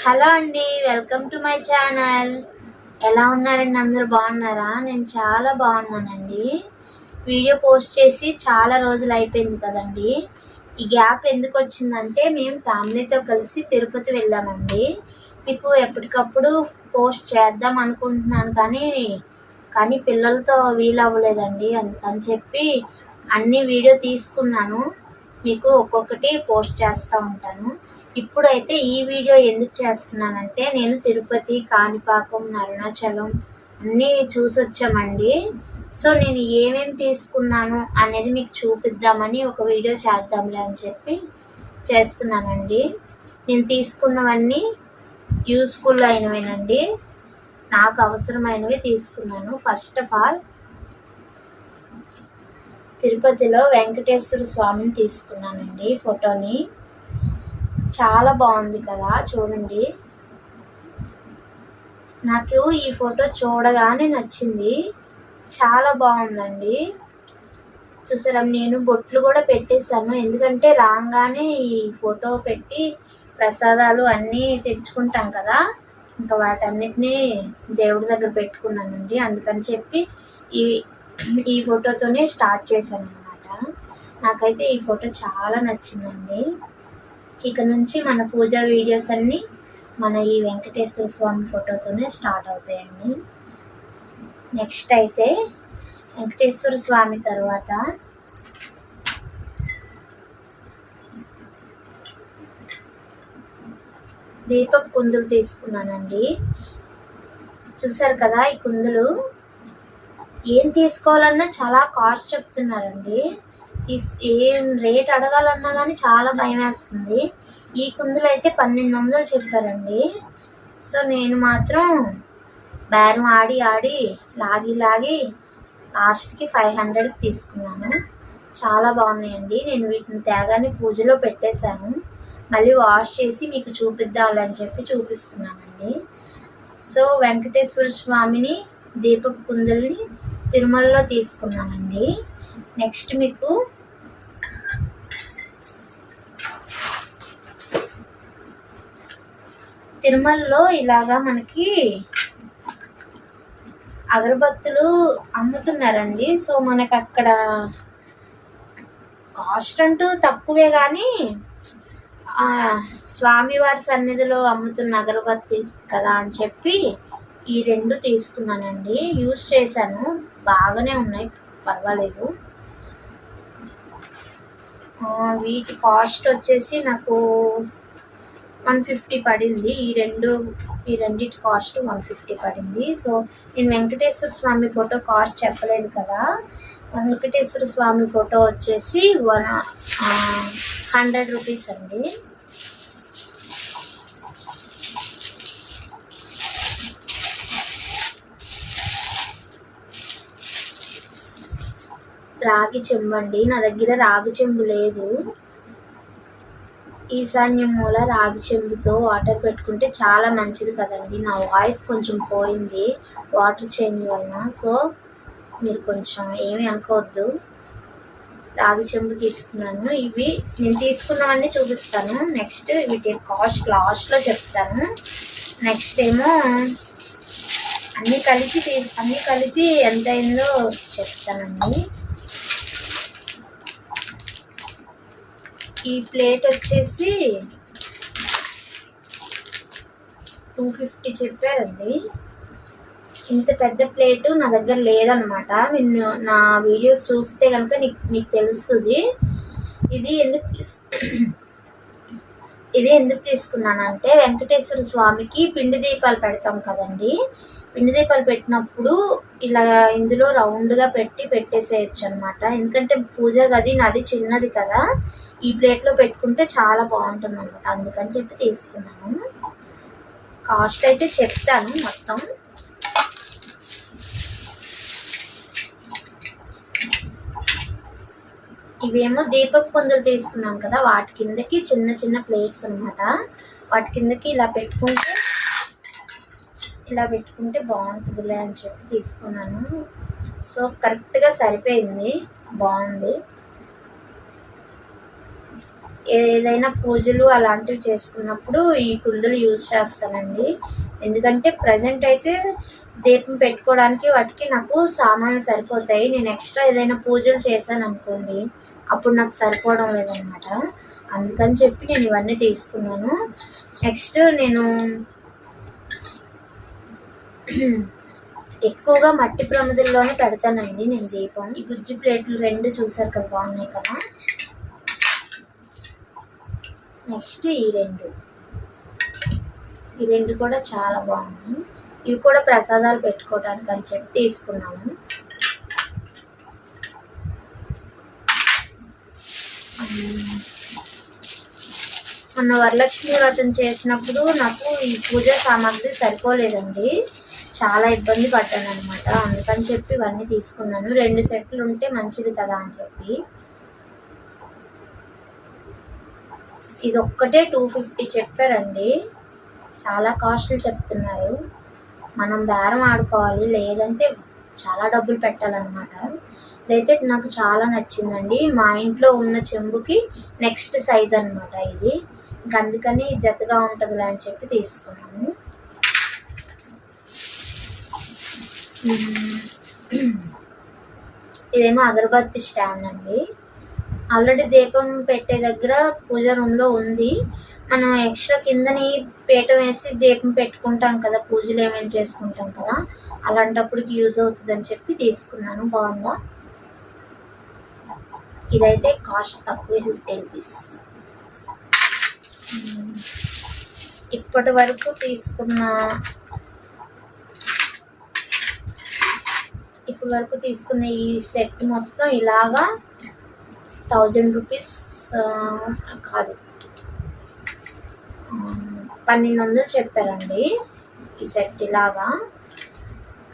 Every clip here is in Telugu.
హలో అండి వెల్కమ్ టు మై ఛానల్. ఎలా ఉన్నారండి? అందరూ బాగున్నారా? నేను చాలా బాగున్నానండి. వీడియో పోస్ట్ చేసి చాలా రోజులు అయిపోయింది కదండి. ఈ గ్యాప్ ఎందుకు వచ్చిందంటే మేము ఫ్యామిలీతో కలిసి తిరుపతి వెళ్ళామండి. మీకు ఎప్పటికప్పుడు పోస్ట్ చేద్దాం అనుకుంటున్నాను కానీ కానీ పిల్లలతో వీలు అవ్వలేదండి అందుకని చెప్పి అన్ని వీడియో తీసుకున్నాను. మీకు ఒక్కొక్కటి పోస్ట్ చేస్తూ ఉంటాను. ఇప్పుడైతే ఈ వీడియో ఎందుకు చేస్తున్నానంటే నేను తిరుపతి కాణిపాకం అరుణాచలం అన్నీ చూసి వచ్చామండి సో నేను ఏమేమి తీసుకున్నాను అనేది మీకు చూపిద్దామని ఒక వీడియో చేద్దాంలే అని చెప్పి చేస్తున్నానండి. నేను తీసుకున్నవన్నీ యూస్ఫుల్ అయినవేనండి. నాకు అవసరమైనవి తీసుకున్నాను. ఫస్ట్ ఆఫ్ ఆల్ తిరుపతిలో వెంకటేశ్వర స్వామిని తీసుకున్నానండి ఫోటోని. చాలా బాగుంది కదా చూడండి. నాకు ఈ ఫోటో చూడగానే నచ్చింది. చాలా బాగుందండి. చూసారా నేను బొట్లు కూడా పెట్టేశాను. ఎందుకంటే రాగానే ఈ ఫోటో పెట్టి ప్రసాదాలు అన్నీ తెచ్చుకుంటాం కదా ఇంకా వాటన్నిటినీ దేవుడి దగ్గర పెట్టుకున్నానండి. అందుకని చెప్పి ఈ ఈ ఫోటోతోనే స్టార్ట్ చేశాను అనమాట నాకైతే ఈ ఫోటో చాలా నచ్చిందండి. ఇక నుంచి మన పూజా వీడియోస్ అన్నీ మన ఈ వెంకటేశ్వర స్వామి ఫోటోతోనే స్టార్ట్ అవుతాయండి. నెక్స్ట్ అయితే వెంకటేశ్వర స్వామి తర్వాత దీపక్ కుందులు తీసుకున్నానండి. చూసారు కదా ఈ కుందులు? ఏం తీసుకోవాలన్నా చాలా కాస్ట్ చెప్తున్నారండి. తీస్ ఏం రేట్ అడగాలన్నా కానీ చాలా భయం వేస్తుంది ఈ కుందులు అయితే పన్నెండు వందలు చెప్పారండి. సో నేను మాత్రం బేరం ఆడి ఆడి లాగి లాగి లాస్ట్కి ఫైవ్ హండ్రెడ్కి తీసుకున్నాను. చాలా బాగున్నాయండి. నేను వీటిని తేగానే పూజలో పెట్టేశాను. మళ్ళీ వాష్ చేసి మీకు చూపిద్దామని చెప్పి చూపిస్తున్నానండి. సో వెంకటేశ్వర స్వామిని దీపపు కుందుల్ని తిరుమలలో తీసుకున్నానండి. నెక్స్ట్ మీకు తిరుమలలో ఇలాగా మనకి అగరబత్తులు అమ్ముతున్నారండి. సో మనకు అక్కడ కాస్ట్ అంటూ తక్కువే కానీ స్వామివారి సన్నిధిలో అమ్ముతున్న అగరబత్తి కదా అని చెప్పి ఈ రెండు తీసుకున్నానండి. యూస్ చేశాను. బాగానే ఉన్నాయి. పర్వాలేదు. వీటి కాస్ట్ వచ్చేసి నాకు వన్ ఫిఫ్టీ పడింది. ఈ రెండు ఈ రెండింటి కాస్ట్ వన్ ఫిఫ్టీ పడింది. సో నేను వెంకటేశ్వర స్వామి ఫోటో కాస్ట్ చెప్పలేదు కదా. వెంకటేశ్వర స్వామి ఫోటో వచ్చేసి వన్ హండ్రెడ్ రూపీస్ అండి. రాగి చెంబు అండి. నా దగ్గర రాగి చెంబు లేదు. ఈశాన్యం మూల రాగి చెంబుతో వాటర్ పెట్టుకుంటే చాలా మంచిది కదండి. నా వాయిస్ కొంచెం పోయింది వాటర్ చేంజ్ వలన. సో మీరు కొంచెం ఏమీ అనుకోవద్దు. రాగి చెంబు తీసుకున్నాను. ఇవి నేను తీసుకున్నవన్నీ చూపిస్తాను. నెక్స్ట్ వీటి కాస్ట్ లాస్ట్లో చెప్తాను. నెక్స్ట్ ఏమో అన్నీ కలిపి తీ అన్నీ కలిపి ఎంత అయిందో చెప్తానండి. ఈ ప్లేట్ వచ్చేసి టూ ఫిఫ్టీ చెప్పారండి. ఇంత పెద్ద ప్లేటు నా దగ్గర లేదనమాట. నిన్ను నా వీడియోస్ చూస్తే కనుక నీకు మీకు తెలుస్తుంది ఇది ఎందుకు ఇది ఎందుకు తీసుకున్నానంటే వెంకటేశ్వర స్వామికి పిండి దీపాలు పెడతాం కదండి. పిండి దీపాలు పెట్టినప్పుడు ఇలా ఇందులో రౌండ్గా పెట్టి పెట్టేసేయచ్చు అనమాట ఎందుకంటే పూజ గది నాది చిన్నది కదా. ఈ ప్లేట్లో పెట్టుకుంటే చాలా బాగుంటుంది అనమాట అందుకని చెప్పి తీసుకున్నాను. కాస్ట్ అయితే చెప్తాను మొత్తం. ఇవేమో దీపపు కుందలు తీసుకున్నాం కదా వాటి కిందకి చిన్న చిన్న ప్లేట్స్ అనమాట వాటి కిందకి ఇలా పెట్టుకుంటే ఇలా పెట్టుకుంటే బాగుంటుందిలే అని చెప్పి తీసుకున్నాను. సో కరెక్ట్గా సరిపోయింది. బాగుంది. ఏదైనా పూజలు అలాంటివి చేసుకున్నప్పుడు ఈ కుందులు యూజ్ చేస్తానండి. ఎందుకంటే ప్రజెంట్ అయితే దీపం పెట్టుకోవడానికి వాటికి నాకు సామాన్లు సరిపోతాయి. నేను ఎక్స్ట్రా ఏదైనా పూజలు చేశాను అనుకోండి అప్పుడు నాకు సరిపోవడం లేదనమాట. అందుకని చెప్పి నేను ఇవన్నీ తీసుకున్నాను. నెక్స్ట్ నేను ఎక్కువగా మట్టి ప్రమిదల్లోనే పెడతానండి నేను దీపం. ఈ గుజ్జు ప్లేట్లు రెండు చూసారు కదా బాగున్నాయి కదా? నెక్స్ట్ ఈ రెండు. ఈ రెండు కూడా చాలా బాగున్నాయి. ఇవి కూడా ప్రసాదాలు పెట్టుకోవడానికి అని చెప్పి తీసుకున్నాము. మొన్న వరలక్ష్మి వ్రతం చేసినప్పుడు నాకు ఈ పూజ సామాగ్రి సరిపోలేదండి. చాలా ఇబ్బంది పడ్డాను అనమాట అందుకని చెప్పి ఇవన్నీ తీసుకున్నాను. రెండు సెట్లు ఉంటే మంచిది కదా అని చెప్పి. ఇది ఒక్కటే టూ ఫిఫ్టీ చెప్పారండి. చాలా కాస్ట్లు చెప్తున్నారు. మనం బేరం ఆడుకోవాలి లేదంటే చాలా డబ్బులు పెట్టాలన్నమాట. ఇదైతే నాకు చాలా నచ్చిందండి. మా ఇంట్లో ఉన్న చెంబుకి నెక్స్ట్ సైజ్ అనమాట ఇది. ఇంక అందుకని జతగా ఉంటుందిలే అని చెప్పి తీసుకున్నాను ఇదేమో అగరబత్తి స్టాండ్ అండి. ఆల్రెడీ దీపం పెట్టే దగ్గర పూజ రూమ్లో ఉంది. మనం ఎక్స్ట్రా కిందని పీఠం వేసి దీపం పెట్టుకుంటాం కదా పూజలు ఏమైనా చేసుకుంటాం కదా అలాంటప్పటికి యూజ్ అవుతుంది అని చెప్పి తీసుకున్నాను బాగుందా? ఇదైతే కాస్ట్ తక్కువ ఫిఫ్టీ రూపీస్ ఇప్పటి వరకు తీసుకున్న ఇప్పటి వరకు తీసుకున్న ఈ సెట్ మొత్తం ఇలాగా థౌజండ్ రూపీస్ కాదు. పన్నెండు వందలు చెప్పారండి ఈ సెట్ ఇలాగా.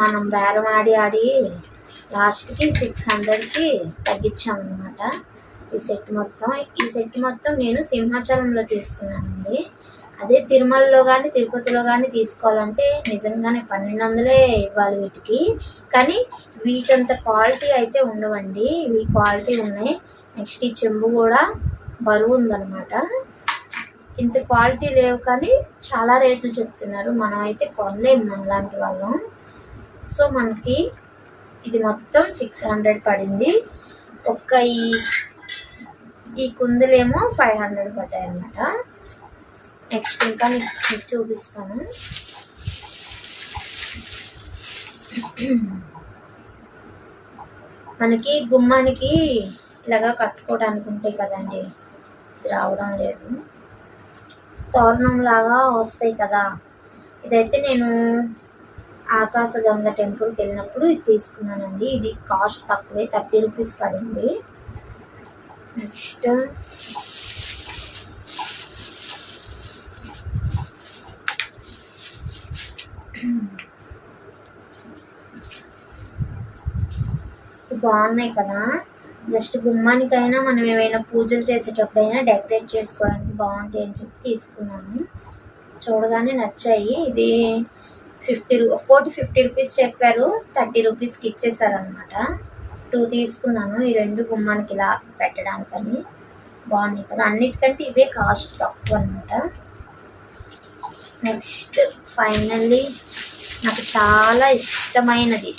మనం బేరం ఆడి ఆడి లాస్ట్కి సిక్స్ హండ్రెడ్కి తగ్గించామన్నమాట ఈ సెట్ మొత్తం. ఈ సెట్ మొత్తం నేను సింహాచలంలో తీసుకున్నానండి. అదే తిరుమలలో కానీ తిరుపతిలో కానీ తీసుకోవాలంటే నిజంగానే పన్నెండు వందలే ఇవ్వాలి వీటికి. కానీ వీటంత క్వాలిటీ అయితే ఉండవండి. ఇవి క్వాలిటీ ఉన్నాయి. నెక్స్ట్ ఈ చెంబు కూడా బరువు ఉందన్నమాట. ఇంత క్వాలిటీ లేవు కానీ చాలా రేట్లు చెప్తున్నారు. మనం అయితే కొనలేము మనలాంటి వాళ్ళం. సో మనకి ఇది మొత్తం సిక్స్ హండ్రెడ్ పడింది. ఒక్క ఈ ఈ కుందులేమో ఫైవ్ హండ్రెడ్ పడ్డాయి అన్నమాట నెక్స్ట్ ఇంకా మీకు చూపిస్తాను. మనకి గుమ్మానికి ఇలాగా కట్టుకోవడానికి ఉంటాయి కదండి రావడం లేదు. తోరణం లాగా వస్తాయి కదా. ఇదైతే నేను ఆకాశగంగ టెంపుల్కి వెళ్ళినప్పుడు ఇది తీసుకున్నానండి. ఇది కాస్ట్ తక్కువే థర్టీ రూపీస్ పడింది. నెక్స్ట్. బాగున్నాయి కదా. జస్ట్ గుమ్మానికైనా మనం ఏమైనా పూజలు చేసేటప్పుడైనా డెకరేట్ చేసుకోవడానికి బాగుంటాయి అని చెప్పి తీసుకున్నాను. చూడగానే నచ్చాయి. ఇది ఫిఫ్టీ రూ ఒక్కోటి ఫిఫ్టీ రూపీస్ చెప్పారు. థర్టీ రూపీస్కి ఇచ్చేసారనమాట టూ తీసుకున్నాను. ఈ రెండు గుమ్మానికి ఇలా పెట్టడానికని. బాగున్నాయి కదా. అన్నిటికంటే ఇవే కాస్ట్ తక్కువ అనమాట నెక్స్ట్ ఫైనల్లీ నాకు చాలా ఇష్టమైనది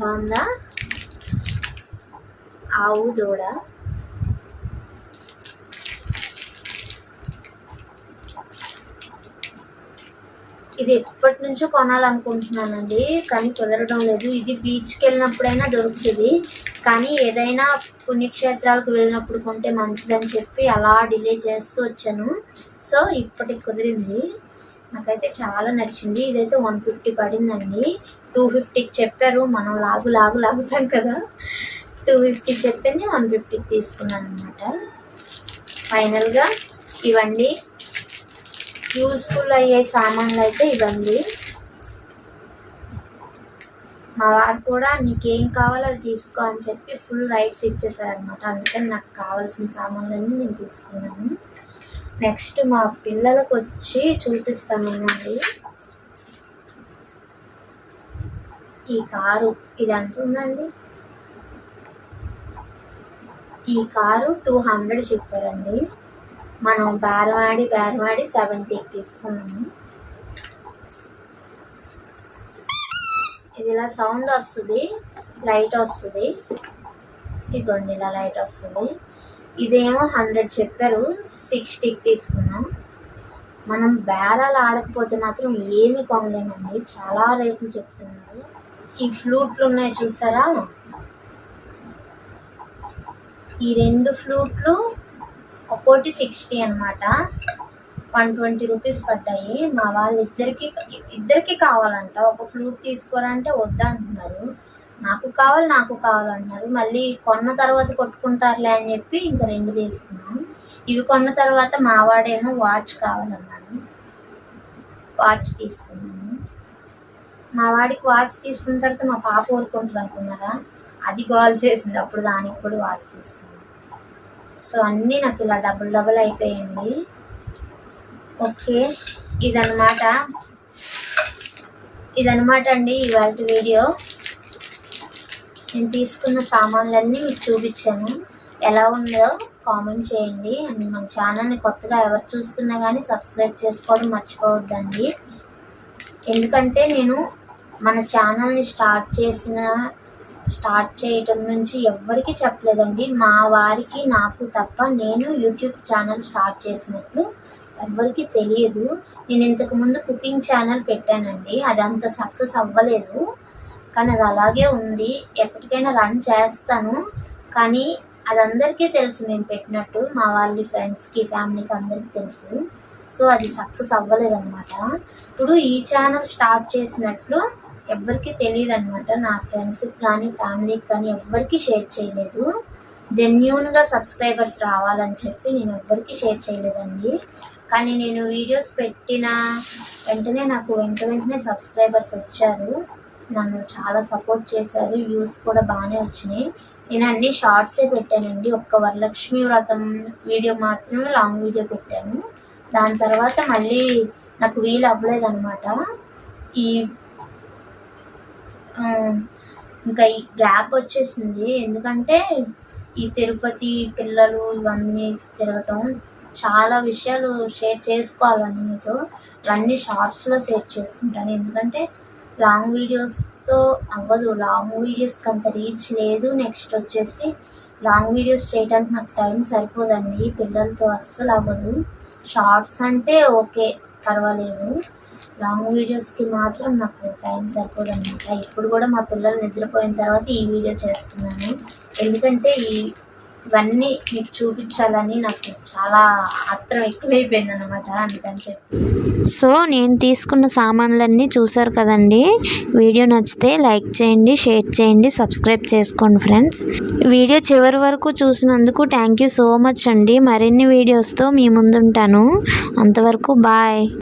బాగుందా? ఆవు దూడ. ఇది ఎప్పటి నుంచో కొనాలనుకుంటున్నానండి కానీ కుదరడం లేదు. ఇది బీచ్కి వెళ్ళినప్పుడైనా దొరుకుతుంది కానీ ఏదైనా పుణ్యక్షేత్రాలకు వెళ్ళినప్పుడు కొంటే మంచిదని చెప్పి అలా డిలే చేస్తూ వచ్చాను. సో ఇప్పటికి కుదిరింది. నాకైతే చాలా నచ్చింది. ఇదైతే వన్ ఫిఫ్టీ పడిందండి. టూ ఫిఫ్టీకి చెప్పారు. మనం లాగు లాగు లాగుతాం కదా. టూ ఫిఫ్టీకి చెప్పింది వన్ ఫిఫ్టీకి తీసుకున్నాను అనమాట ఫైనల్గా ఇవండి. యూస్ఫుల్ అయ్యే సామాన్లు అయితే ఇవ్వండి మా వారు కూడా నీకేం కావాలో అది తీసుకో అని చెప్పి ఫుల్ రైట్స్ ఇచ్చేసారనమాట అందుకని నాకు కావాల్సిన సామాన్లన్నీ నేను తీసుకున్నాను. నెక్స్ట్ మా పిల్లలకు వచ్చి చూపిస్తామన్నాడు ఈ కారు ఇది ఎంత ఉందండి ఈ కారు టూ హండ్రెడ్ చెప్పారండి మనం బేరమాడి బేరమాడి సెవెంటీకి తీసుకున్నాము ఇది ఇలా సౌండ్ వస్తుంది లైట్ వస్తుంది. ఇదిగోండి ఇలా లైట్ వస్తుంది. ఇదేమో హండ్రెడ్ చెప్పారు సిక్స్టీకి తీసుకున్నాం. మనం బేరాలు ఆడకపోతే మాత్రం ఏమి కొనలేమండి. చాలా రేట్లు చెప్తున్నారు. ఈ ఫ్లూట్లు ఉన్నాయి చూసారా? ఈ రెండు ఫ్లూట్లు ఒక్కోటి సిక్స్టీ అనమాట వన్ ట్వంటీ రూపీస్ పడ్డాయి. మా వాళ్ళు ఇద్దరికి ఇద్దరికి కావాలంట. ఒక ఫ్లూట్ తీసుకోరంటే వద్దా అంటున్నారు. నాకు కావాలి నాకు కావాలన్నారు మళ్ళీ కొన్న తర్వాత కొట్టుకుంటారులే అని చెప్పి ఇంకా రెండు తీసుకున్నాం. ఇవి కొన్న తర్వాత మావాడేమో వాచ్ కావాలన్నాను వాచ్ తీసుకున్నాను మా వాడికి వాచ్ తీసుకున్న తర్వాత మా పాప ఊరుకుంటుంది అనుకున్నారా? అది గోల్ చేసింది. అప్పుడు దానికి కూడా వాచ్ తీసుకుంది. సో అన్నీ నాకు ఇలా డబుల్ డబుల్ అయిపోయింది. ఓకే ఇదన్నమాట. ఇదన్నమాట అండి ఇవాళ వీడియో. నేను తీసుకున్న సామాన్లన్నీ మీకు చూపించాను. ఎలా ఉందో కామెంట్ చేయండి. అండ్ మన ఛానల్ని కొత్తగా ఎవరు చూస్తున్నా కానీ సబ్స్క్రైబ్ చేసుకోవడం మర్చిపోవద్దండి. ఎందుకంటే నేను మన ఛానల్ని స్టార్ట్ చేసిన స్టార్ట్ చేయటం నుంచి ఎవ్వరికీ చెప్పలేదండి. మా వారికి నాకు తప్ప నేను యూట్యూబ్ ఛానల్ స్టార్ట్ చేసినట్లు ఎవరికి తెలియదు. నేను ఇంతకుముందు కుకింగ్ ఛానల్ పెట్టానండి. అది అంత సక్సెస్ అవ్వలేదు. కానీ అది అలాగే ఉంది. ఎప్పటికైనా రన్ చేస్తాను. కానీ అది అందరికీ తెలుసు. నేను పెట్టినట్టు మా వాళ్ళ ఫ్రెండ్స్కి ఫ్యామిలీకి అందరికీ తెలుసు. సో అది సక్సెస్ అవ్వలేదన్నమాట. ఇప్పుడు ఈ ఛానల్ స్టార్ట్ చేసినట్లు ఎవ్వరికీ తెలియదు అనమాట నా ఫ్రెండ్స్కి కానీ ఫ్యామిలీకి కానీ ఎవ్వరికీ షేర్ చేయలేదు. జెన్యున్గా సబ్స్క్రైబర్స్ రావాలని చెప్పి నేను ఎవ్వరికి షేర్ చేయలేదండి. కానీ నేను వీడియోస్ పెట్టిన వెంటనే నాకు వెంట వెంటనే సబ్స్క్రైబర్స్ వచ్చారు. నన్ను చాలా సపోర్ట్ చేశారు. వ్యూస్ కూడా బాగానే వచ్చినాయి. నేను అన్ని షార్ట్సే పెట్టానండి. ఒక్క వరలక్ష్మి వ్రతం వీడియో మాత్రమే లాంగ్ వీడియో పెట్టాను. దాని తర్వాత మళ్ళీ నాకు వీలు అవ్వలేదన్నమాట. ఈ ఇంకా ఈ గ్యాప్ వచ్చేసింది. ఎందుకంటే ఈ తిరుపతి పిల్లలు ఇవన్నీ తిరగటం చాలా విషయాలు షేర్ చేసుకోవాలండి మీతో. ఇవన్నీ షార్ట్స్లో షేర్ చేసుకుంటాను. ఎందుకంటే లాంగ్ వీడియోస్తో అవ్వదు. లాంగ్ వీడియోస్కి అంత రీచ్ లేదు. నెక్స్ట్ వచ్చేసి లాంగ్ వీడియోస్ చేయడానికి నాకు టైం సరిపోదండి. పిల్లలతో అస్సలు అవ్వదు. షార్ట్స్ అంటే ఓకే పర్వాలేదు. లాంగ్ వీడియోస్కి మాత్రం నాకు టైం సరిపోదన్నమాట. ఇప్పుడు కూడా మా పిల్లలు నిద్రపోయిన తర్వాత ఈ వీడియో చేస్తున్నాను. ఎందుకంటే ఈ ఇవన్నీ మీకు చూపించాలని నాకు చాలా ఆత్రం ఎక్కువైపోయింది అనమాట అందుకని చెప్పి. సో నేను తీసుకున్న సామాన్లన్నీ చూసారు కదండి. వీడియో నచ్చితే లైక్ చేయండి షేర్ చేయండి సబ్స్క్రైబ్ చేసుకోండి ఫ్రెండ్స్. వీడియో చివరి వరకు చూసినందుకు థ్యాంక్ యూ సో మచ్ అండి. మరిన్ని వీడియోస్తో మీ ముందుంటాను. అంతవరకు బాయ్